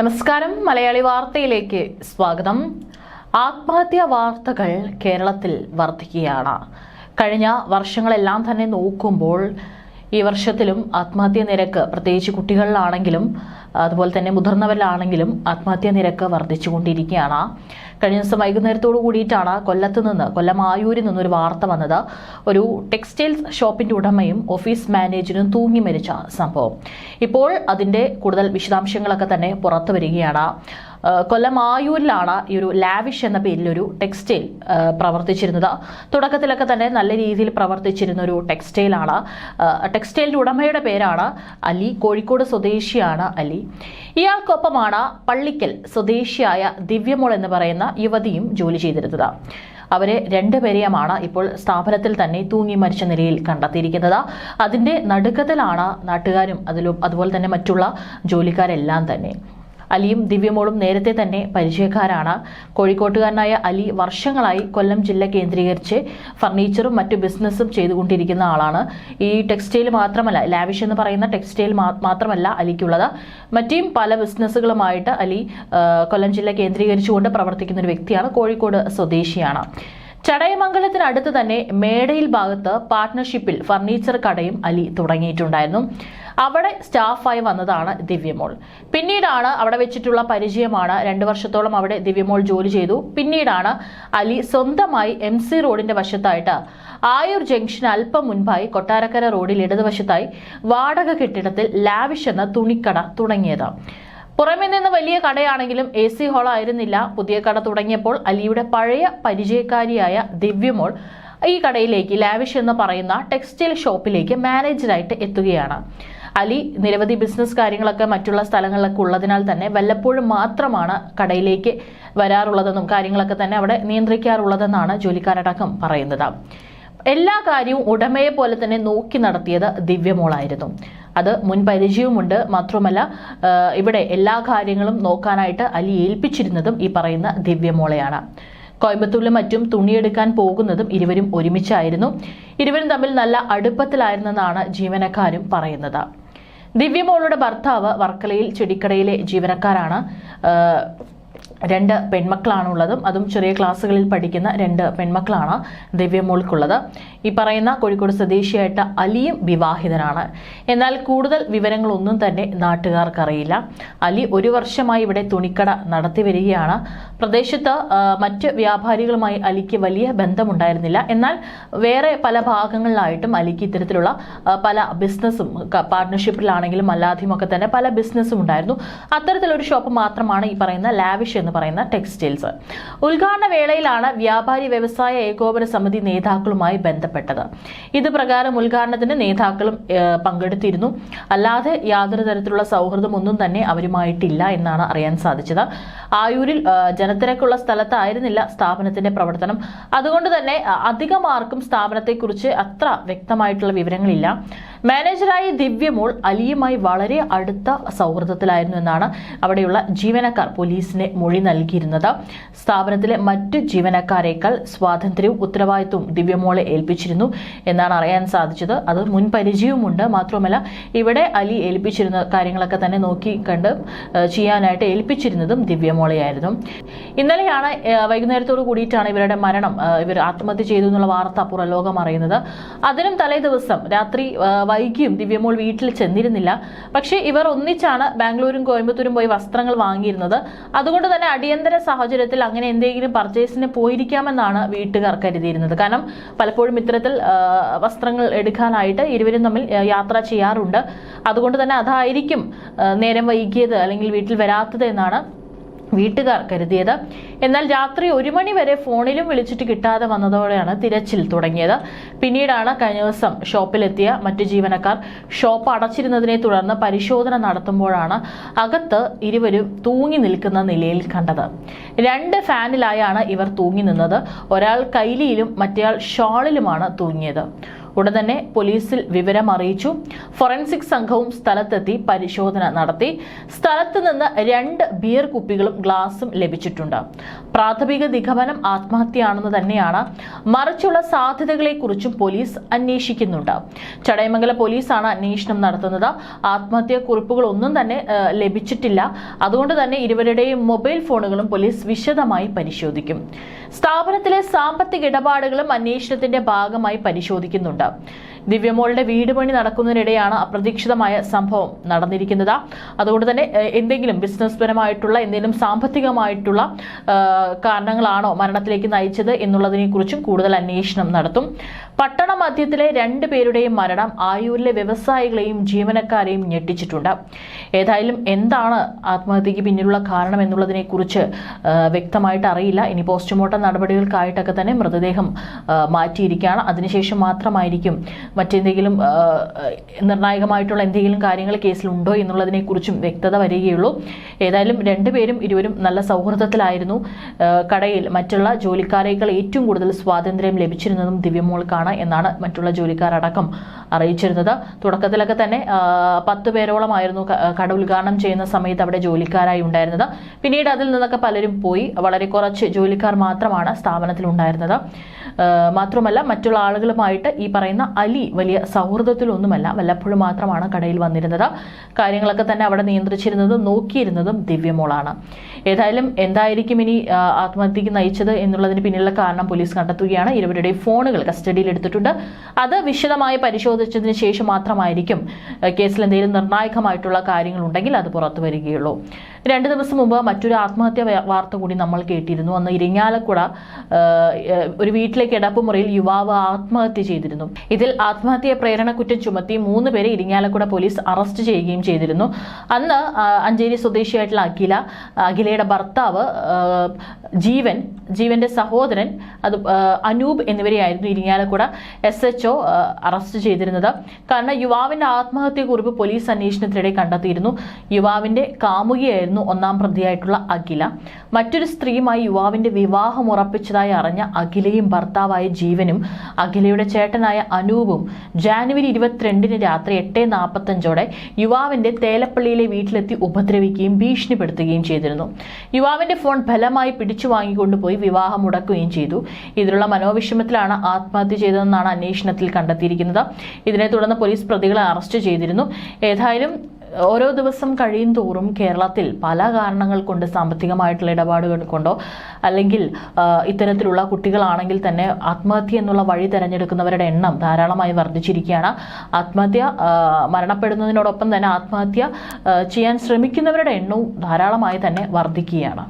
നമസ്കാരം. മലയാളി വാർത്തയിലേക്ക് സ്വാഗതം. ആത്മഹത്യാ വാർത്തകൾ കേരളത്തിൽ വർദ്ധിക്കുകയാണ് കഴിഞ്ഞ വർഷങ്ങളെല്ലാം തന്നെ നോക്കുമ്പോൾ ഈ വർഷത്തിലും ആത്മഹത്യാ നിരക്ക് പ്രത്യേകിച്ച് കുട്ടികളിലാണെങ്കിലും അതുപോലെ തന്നെ മുതിർന്നവരിലാണെങ്കിലും ആത്മഹത്യാ നിരക്ക് വർദ്ധിച്ചുകൊണ്ടിരിക്കുകയാണ്. കഴിഞ്ഞ ദിവസം വൈകുന്നേരത്തോടു കൂടിയിട്ടാണ് കൊല്ലത്ത് നിന്ന് കൊല്ലം ആയൂരിൽ നിന്നൊരു വാർത്ത വന്നത്. ഒരു ടെക്സ്റ്റൈൽസ് ഷോപ്പിന്റെ ഉടമയും ഓഫീസ് മാനേജരും തൂങ്ങി മരിച്ച സംഭവം. ഇപ്പോൾ അതിന്റെ കൂടുതൽ വിശദാംശങ്ങളൊക്കെ തന്നെ പുറത്തു വരികയാണ്. കൊല്ലം ആയൂരിലാണ് ഈ ഒരു ലാവിഷ് എന്ന പേരിൽ ഒരു ടെക്സ്റ്റൈൽ പ്രവർത്തിച്ചിരുന്നത്. തുടക്കത്തിലൊക്കെ തന്നെ നല്ല രീതിയിൽ പ്രവർത്തിച്ചിരുന്ന ഒരു ടെക്സ്റ്റൈലാണ് ടെക്സ്റ്റൈലിന്റെ ഉടമയുടെ പേരാണ് അലി കോഴിക്കോട് സ്വദേശിയാണ് അലി. ഇയാൾക്കൊപ്പമാണ് പള്ളിക്കൽ സ്വദേശിയായ ദിവ്യമോൾ എന്ന് പറയുന്ന യുവതിയും ജോലി ചെയ്തിരുന്നത്. അവരെ രണ്ടുപേരെയുമാണ് ഇപ്പോൾ സ്ഥാപനത്തിൽ തന്നെ തൂങ്ങി മരിച്ച നിലയിൽ കണ്ടെത്തിയിരിക്കുന്നത്. അതിന്റെ നടുക്കത്തിലാണ് നാട്ടുകാരും അതിലും അതുപോലെ തന്നെ മറ്റുള്ള ജോലിക്കാരെല്ലാം തന്നെ. അലിയും ദിവ്യമോളും നേരത്തെ തന്നെ പരിചയക്കാരാണ്. കോഴിക്കോട്ടുകാരനായ അലി വർഷങ്ങളായി കൊല്ലം ജില്ല കേന്ദ്രീകരിച്ച് ഫർണിച്ചറും മറ്റു ബിസിനസ്സും ചെയ്തുകൊണ്ടിരിക്കുന്ന ആളാണ്. ഈ ടെക്സ്റ്റൈൽ മാത്രമല്ല ലാവിഷ് എന്ന് പറയുന്ന ടെക്സ്റ്റൈൽ മാത്രമല്ല അലിക്കുള്ളത്. മറ്റേയും പല ബിസിനസ്സുകളുമായിട്ട് അലി കൊല്ലം ജില്ല കേന്ദ്രീകരിച്ചുകൊണ്ട് പ്രവർത്തിക്കുന്ന ഒരു വ്യക്തിയാണ് കോഴിക്കോട് സ്വദേശിയാണ്. ചടയമംഗലത്തിനടുത്ത് തന്നെ മേടയിൽ ഭാഗത്ത് പാർട്ട്ണർഷിപ്പിൽ ഫർണിച്ചർ കടയും അലി തുടങ്ങിയിട്ടുണ്ടായിരുന്നു. അവിടെ സ്റ്റാഫായി വന്നതാണ് ദിവ്യമോൾ. പിന്നീടാണ് അവിടെ വെച്ചിട്ടുള്ള പരിചയമാണ് രണ്ടു വർഷത്തോളം അവിടെ ദിവ്യമോൾ ജോലി ചെയ്തു. പിന്നീടാണ് അലി സ്വന്തമായി എം സി റോഡിന്റെ വശത്തായിട്ട് ആയൂർ ജംഗ്ഷൻ അല്പം മുൻപായി കൊട്ടാരക്കര റോഡിൽ ഇടതുവശത്തായി വാടക കെട്ടിടത്തിൽ ലാവിഷ് എന്ന തുണിക്കട തുടങ്ങിയത്. പുറമെ നിന്ന് വലിയ കടയാണെങ്കിലും എ സി ഹോളായിരുന്നില്ല പുതിയ കട തുടങ്ങിയപ്പോൾ അലിയുടെ പഴയ പരിചയക്കാരിയായ ദിവ്യമോൾ ഈ കടയിലേക്ക് ലാവിഷ് എന്ന് പറയുന്ന ടെക്സ്റ്റൈൽ ഷോപ്പിലേക്ക് മാനേജറായിട്ട് എത്തുകയാണ്. അലി നിരവധി ബിസിനസ് കാര്യങ്ങളൊക്കെ മറ്റുള്ള സ്ഥലങ്ങളിലൊക്കെ ഉള്ളതിനാൽ തന്നെ വല്ലപ്പോഴും മാത്രമാണ് കടയിലേക്ക് വരാറുള്ളതെന്നും കാര്യങ്ങളൊക്കെ തന്നെ അവിടെ നിയന്ത്രിക്കാറുള്ളതെന്നാണ് ജോലിക്കാരടക്കം പറയുന്നത്. എല്ലാ കാര്യവും ഉടമയെ പോലെ തന്നെ നോക്കി നടത്തിയത് ദിവ്യമോളായിരുന്നു. അത് മുൻ പരിചയവുമുണ്ട്. മാത്രമല്ല ഇവിടെ എല്ലാ കാര്യങ്ങളും നോക്കാനായിട്ട് അലി ഏൽപ്പിച്ചിരുന്നതും ഈ പറയുന്ന ദിവ്യമോളെയാണ്. കോയമ്പത്തൂരിലും മറ്റും തുണിയെടുക്കാൻ പോകുന്നതും ഇരുവരും ഒരുമിച്ചായിരുന്നു. ഇരുവരും തമ്മിൽ നല്ല അടുപ്പത്തിലായിരുന്നെന്നാണ് ജീവനക്കാരും പറയുന്നത്. ദിവ്യമോളുടെ ഭർത്താവ് വർക്കലയിൽ ചെടിക്കടയിലെ ജീവനക്കാരാണ്. രണ്ട് പെൺമക്കളാണുള്ളതും അതും ചെറിയ ക്ലാസ്സുകളിൽ പഠിക്കുന്ന രണ്ട് പെൺമക്കളാണ് ദിവ്യമോൾക്കുള്ളത്. ഈ പറയുന്ന കോഴിക്കോട് സ്വദേശിയായിട്ട് അലിയും വിവാഹിതനാണ് എന്നാൽ കൂടുതൽ വിവരങ്ങളൊന്നും തന്നെ നാട്ടുകാർക്കറിയില്ല. അലി ഒരു വർഷമായി ഇവിടെ തുണിക്കട നടത്തി വരികയാണ്. പ്രദേശത്ത് മറ്റ് വ്യാപാരികളുമായി അലിക്ക് വലിയ ബന്ധമുണ്ടായിരുന്നില്ല. എന്നാൽ വേറെ പല ഭാഗങ്ങളിലായിട്ടും അലിക്ക് ഇത്തരത്തിലുള്ള പല ബിസിനസ്സും പാർട്ട്ണർഷിപ്പിലാണെങ്കിലും അല്ലാതെയും ഒക്കെ തന്നെ പല ബിസിനസ്സും ഉണ്ടായിരുന്നു. അത്തരത്തിലൊരു ഷോപ്പ് മാത്രമാണ് ഈ പറയുന്ന ലാവിഷ് എന്ന് പറയുന്ന ടെക്സ്റ്റൈൽസ് ഉദ്ഘാടന വേളയിലാണ് വ്യാപാരി വ്യവസായ ഏകോപന സമിതി നേതാക്കളുമായി ബന്ധപ്പെട്ടത്. ഇത് പ്രകാരം ഉദ്ഘാടനത്തിന് നേതാക്കളും പങ്കെടുത്തിരുന്നു. അല്ലാതെ യാതൊരു തരത്തിലുള്ള സൗഹൃദം ഒന്നും തന്നെ അവരുമായിട്ടില്ല എന്നാണ് അറിയാൻ സാധിച്ചത്. ആയൂരിൽ ജനത്തിരക്കുള്ള സ്ഥലത്തായിരുന്നില്ല സ്ഥാപനത്തിന്റെ പ്രവർത്തനം. അതുകൊണ്ട് തന്നെ അധികമാർക്കും സ്ഥാപനത്തെക്കുറിച്ച് അത്ര വ്യക്തമായിട്ടുള്ള വിവരങ്ങളില്ല. മാനേജറായി ദിവ്യമോൾ അലിയുമായി വളരെ അടുത്ത സൗഹൃദത്തിലായിരുന്നു എന്നാണ് അവിടെയുള്ള ജീവനക്കാർ പോലീസിന് മൊഴി നൽകിയിരുന്നത്. സ്ഥാപനത്തിലെ മറ്റു ജീവനക്കാരേക്കാൾ സ്വാതന്ത്ര്യവും ഉത്തരവാദിത്വവും ദിവ്യമോളെ ഏൽപ്പിച്ചിരുന്നു എന്നാണ് അറിയാൻ സാധിച്ചത്. അത് മുൻപരിചയവുമുണ്ട് മാത്രമല്ല ഇവിടെ അലി ഏൽപ്പിച്ചിരുന്ന കാര്യങ്ങളൊക്കെ തന്നെ നോക്കി കണ്ട് ചെയ്യാനായിട്ട് ഏൽപ്പിച്ചിരുന്നതും ദിവ്യമോളെയായിരുന്നു ഇന്നലെയാണ് വൈകുന്നേരത്തോട് കൂടിയിട്ടാണ് ഇവരുടെ മരണം. ഇവർ ആത്മഹത്യ ചെയ്തു എന്നുള്ള വാർത്ത പുറലോകം അറിയുന്നത്. അതിനും തലേ ദിവസം രാത്രി വൈകിയും ദിവ്യമോൾ വീട്ടിൽ ചെന്നിരുന്നില്ല. പക്ഷേ ഇവർ ഒന്നിച്ചാണ് ബാംഗ്ലൂരും കോയമ്പത്തൂരും പോയി വസ്ത്രങ്ങൾ വാങ്ങിയിരുന്നത്. അതുകൊണ്ട് തന്നെ അടിയന്തര സാഹചര്യത്തിൽ അങ്ങനെ എന്തെങ്കിലും പർച്ചേസിന് പോയിരിക്കാമെന്നാണ് വീട്ടുകാർ കരുതിയിരുന്നത്. കാരണം പലപ്പോഴും ഇത്തരത്തിൽ വസ്ത്രങ്ങൾ എടുക്കാനായിട്ട് ഇരുവരും തമ്മിൽ യാത്ര ചെയ്യാറുണ്ട്. അതുകൊണ്ട് തന്നെ അതായിരിക്കും നേരം വൈകിയത് അല്ലെങ്കിൽ വീട്ടിൽ വരാത്തത് എന്നാണ് വീട്ടുകാർ കരുതിയത്. എന്നാൽ രാത്രി ഒരു മണി വരെ ഫോണിലും വിളിച്ചിട്ട് കിട്ടാതെ വന്നതോടെയാണ് തിരച്ചിൽ തുടങ്ങിയത്. പിന്നീടാണ് കഴിഞ്ഞ ദിവസം ഷോപ്പിലെത്തിയ മറ്റു ജീവനക്കാർ ഷോപ്പ് അടച്ചിരുന്നതിനെ തുടർന്ന് പരിശോധന നടത്തുമ്പോഴാണ് അകത്ത് ഇരുവരും തൂങ്ങി നിൽക്കുന്ന നിലയിൽ കണ്ടത്. രണ്ട് ഫാനിലായാണ് ഇവർ തൂങ്ങി നിന്നത്. ഒരാൾ കൈലിയിലും മറ്റേയാൾ ഷോളിലുമാണ് തൂങ്ങിയത്. ഉടൻ തന്നെ പോലീസിൽ വിവരം അറിയിച്ചു. ഫോറൻസിക് സംഘവും സ്ഥലത്തെത്തി പരിശോധന നടത്തി. സ്ഥലത്ത് നിന്ന് രണ്ട് ബിയർ കുപ്പികളും ഗ്ലാസും ലഭിച്ചിട്ടുണ്ട്. പ്രാഥമിക നിഗമനം ആത്മഹത്യയാണെന്ന് തന്നെയാണ്. മറിച്ചുള്ള സാധ്യതകളെക്കുറിച്ചും പോലീസ് അന്വേഷിക്കുന്നുണ്ട്. ചടയമംഗല പോലീസാണ് അന്വേഷണം നടത്തുന്നത്. ആത്മഹത്യാ കുറിപ്പുകൾ ഒന്നും തന്നെ ലഭിച്ചിട്ടില്ല. അതുകൊണ്ട് തന്നെ ഇരുവരുടെയും മൊബൈൽ ഫോണുകളും പോലീസ് വിശദമായി പരിശോധിക്കും. സ്ഥാപനത്തിലെ സാമ്പത്തിക ഇടപാടുകളും അന്വേഷണത്തിന്റെ ഭാഗമായി പരിശോധിക്കുന്നുണ്ട്. ദിവ്യമോളുടെ വീട് പണി നടക്കുന്നതിനിടെയാണ് അപ്രതീക്ഷിതമായ സംഭവം നടന്നിരിക്കുന്നത്. അതുകൊണ്ട് തന്നെ എന്തെങ്കിലും ബിസിനസ് പരമായിട്ടുള്ള എന്തെങ്കിലും സാമ്പത്തികമായിട്ടുള്ള കാരണങ്ങളാണോ മരണത്തിലേക്ക് നയിച്ചത് എന്നുള്ളതിനെ കുറിച്ചും കൂടുതൽ അന്വേഷണം നടത്തും. പട്ടണ മധ്യത്തിലെ രണ്ട് പേരുടെയും മരണം ആയൂരിലെ വ്യവസായികളെയും ജീവനക്കാരെയും ഞെട്ടിച്ചിട്ടുണ്ട്. ഏതായാലും എന്താണ് ആത്മഹത്യക്ക് പിന്നിലുള്ള കാരണം എന്നുള്ളതിനെക്കുറിച്ച് വ്യക്തമായിട്ട് അറിയില്ല. ഇനി പോസ്റ്റ്മോർട്ടം നടപടികൾക്കായിട്ടൊക്കെ തന്നെ മൃതദേഹം മാറ്റിയിരിക്കുകയാണ്. അതിനുശേഷം മാത്രമായിരിക്കും മറ്റെന്തെങ്കിലും നിർണായകമായിട്ടുള്ള എന്തെങ്കിലും കാര്യങ്ങൾ കേസിലുണ്ടോ എന്നുള്ളതിനെ കുറിച്ചും വ്യക്തത വരികയുള്ളൂ. ഏതായാലും രണ്ടുപേരും ഇരുവരും നല്ല സൗഹൃദത്തിലായിരുന്നു. കടയിൽ മറ്റുള്ള ജോലിക്കാരേക്കാൾ ഏറ്റവും കൂടുതൽ സ്വാതന്ത്ര്യം ലഭിച്ചിരുന്നതും ദിവ്യമോൾക്കാണ്. എന്നാണ് മറ്റുള്ള ജോലിക്കാരടക്കം അറിയിച്ചിരുന്നത്. തുടക്കത്തിലൊക്കെ തന്നെ പത്ത് പേരോളമായിരുന്നു കട ഉദ്ഘാടനം ചെയ്യുന്ന സമയത്ത് അവിടെ ജോലിക്കാരായി ഉണ്ടായിരുന്നത്. പിന്നീട് അതിൽ നിന്നൊക്കെ പലരും പോയി. വളരെ കുറച്ച് ജോലിക്കാർ മാത്രമാണ് സ്ഥാപനത്തിൽ ഉണ്ടായിരുന്നത് മാത്രമല്ല മറ്റുള്ള ആളുകളുമായിട്ട് ഈ പറയുന്ന അലി വലിയ സൗഹൃദത്തിലൊന്നുമല്ല. വല്ലപ്പോഴും മാത്രമാണ് കടയിൽ വന്നിരുന്നത്. കാര്യങ്ങളൊക്കെ തന്നെ അവിടെ നിയന്ത്രിച്ചിരുന്നതും നോക്കിയിരുന്നതും ദിവ്യമോളാണ്. ഏതായാലും എന്തായിരിക്കും ഇനി ആത്മഹത്യക്ക് നയിച്ചത് എന്നുള്ളതിന് പിന്നിലുള്ള കാരണം പോലീസ് കണ്ടെത്തുകയാണ്. ഇരുവരുടെയും ഫോണുകൾ കസ്റ്റഡിയിൽ എടുത്തിട്ടുണ്ട്. അത് വിശദമായി പരിശോധിച്ചതിന് ശേഷം മാത്രമായിരിക്കും കേസിൽ എന്തെങ്കിലും നിർണായകമായിട്ടുള്ള കാര്യങ്ങൾ ഉണ്ടെങ്കിൽ അത് പുറത്തു വരികയുള്ളൂ. രണ്ട് ദിവസം മുമ്പ് മറ്റൊരു ആത്മഹത്യ വാർത്ത കൂടി നമ്മൾ കേട്ടിരുന്നു. അന്ന് ഇരിങ്ങാലക്കുട ഒരു വീട്ടിലെ കിടപ്പുമുറിയിൽ യുവാവ് ആത്മഹത്യ ചെയ്തിരുന്നു. ഇതിൽ ആത്മഹത്യ പ്രേരണ കുറ്റം ചുമത്തി മൂന്ന് പേരെ ഇരിങ്ങാലക്കുട പോലീസ് അറസ്റ്റ് ചെയ്യുകയും ചെയ്തിരുന്നു. അന്ന് അഞ്ചേരി സ്വദേശിയായിട്ടുള്ള അഖില അഖിലയുടെ ഭർത്താവ് ജീവൻ ജീവന്റെ സഹോദരൻ അത് Anoop എന്നിവരെയായിരുന്നു Irinjalakuda S H O arrest ചെയ്തിരുന്നത്. കാരണം യുവാവിന്റെ ആത്മഹത്യ കുറിപ്പ് പോലീസ് അന്വേഷണത്തിനിടെ കണ്ടെത്തിയിരുന്നു. യുവാവിന്റെ കാമുകിയായിരുന്നു ഒന്നാം പ്രതിയായിട്ടുള്ള അഖില. മറ്റൊരു സ്ത്രീയുമായി യുവാവിന്റെ വിവാഹം ഉറപ്പിച്ചതായി അറിഞ്ഞ അഖിലയും ഭർത്താവായ ജീവനും അഖിലയുടെ ചേട്ടനായ അനൂപും ജാനുവരി ഇരുപത്തിരണ്ടിന് രാത്രി എട്ട് നാൽപ്പത്തഞ്ചോടെ യുവാവിന്റെ തേലപ്പള്ളിയിലെ വീട്ടിലെത്തി ഉപദ്രവിക്കുകയും ഭീഷണിപ്പെടുത്തുകയും ചെയ്തിരുന്നു. യുവാവിന്റെ ഫോൺ ഫലമായി പിടിച്ചു വാങ്ങിക്കൊണ്ടുപോയി വിവാഹം മുടക്കുകയും ചെയ്തു. ഇതിലുള്ള മനോവിഷമത്തിലാണ് ആത്മഹത്യ ചെയ്തതെന്നാണ് അന്വേഷണത്തിൽ കണ്ടെത്തിയിരിക്കുന്നത്. ഇതിനെ തുടർന്ന് പോലീസ് പ്രതികളെ അറസ്റ്റ് ചെയ്തിരുന്നു. ഏതായാലും ഓരോ ദിവസം കഴിയും തോറും കേരളത്തിൽ പല കാരണങ്ങൾ കൊണ്ട് സാമ്പത്തികമായിട്ടുള്ള ഇടപാടുകൾ കൊണ്ടോ അല്ലെങ്കിൽ ഇത്തരത്തിലുള്ള കുട്ടികളാണെങ്കിൽ തന്നെ ആത്മഹത്യ എന്നുള്ള വഴി തിരഞ്ഞെടുക്കുന്നവരുടെ എണ്ണം ധാരാളമായി വർദ്ധിച്ചിരിക്കുകയാണ്. ആത്മഹത്യ മരണപ്പെടുന്നതിനോടൊപ്പം തന്നെ ആത്മഹത്യ ചെയ്യാൻ ശ്രമിക്കുന്നവരുടെ എണ്ണവും ധാരാളമായി തന്നെ വർദ്ധിക്കുകയാണ്.